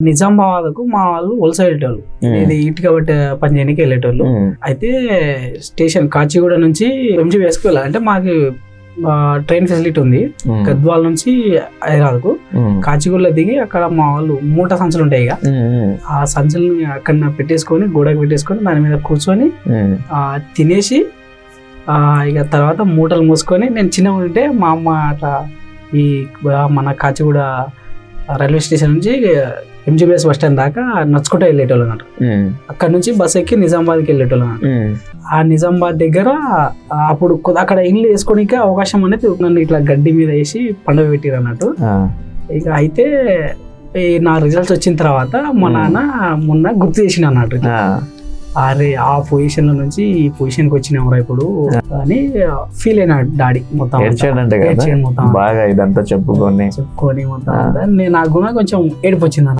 నిజామాబాద్కు మా వాళ్ళు వలస వెళ్ళేటోళ్ళు. ఇది ఇటుక పట్టే పని చేయడానికి వెళ్ళేటోళ్ళు. అయితే స్టేషన్ కాచిగూడ నుంచి ఎంజీ వేసుకు వెళ్ళాలి అంటే మాకు ట్రైన్ ఫెసిలిటీ ఉంది. గద్వాల నుంచి హైదరాబాద్కు. కాచిగూడలో దిగి అక్కడ మా వాళ్ళు మూట సంచులు ఉంటాయి ఇక. ఆ సంచుల్ని అక్కడ పెట్టేసుకొని గోడకు పెట్టేసుకొని దాని మీద కూర్చొని ఆ, తినేసి ఆ, ఇక తర్వాత మూటలు మూసుకొని నేను చిన్నగా ఉంటే మా అమ్మ అట్లా ఈ మన కాచిగూడ రైల్వే స్టేషన్ నుంచి ఎంజీబీఎస్ బస్ స్టాండ్ దాకా నడుచుకుంటూ వెళ్ళేటోళ్ళు అన్నమాట అక్కడ నుంచి బస్ ఎక్కి నిజామాబాద్కి వెళ్ళేటోళ్ళు ఆ నిజామాబాద్ దగ్గర అప్పుడు అక్కడ ఇల్లు వేసుకోనికి అవకాశం అనేది నన్ను ఇట్లా గడ్డి మీద వేసి పండుగ పెట్టిరు అన్నట్టు. ఇక అయితే ఈ నా రిజల్ట్స్ వచ్చిన తర్వాత మా. నాన్న మొన్న గుర్తు చేసిన అన్నట్టు. అరే ఆ పొజిషన్లో నుంచి ఈ పొజిషన్కి వచ్చినావురా ఇప్పుడు అని ఫీల్ అయినాడు డాడీ మొత్తం మొత్తం. బాగా ఇదంతా చెప్పుకొని. చెప్పుకొని మొత్తం నాకు కూడా కొంచెం ఏడుపు వచ్చింది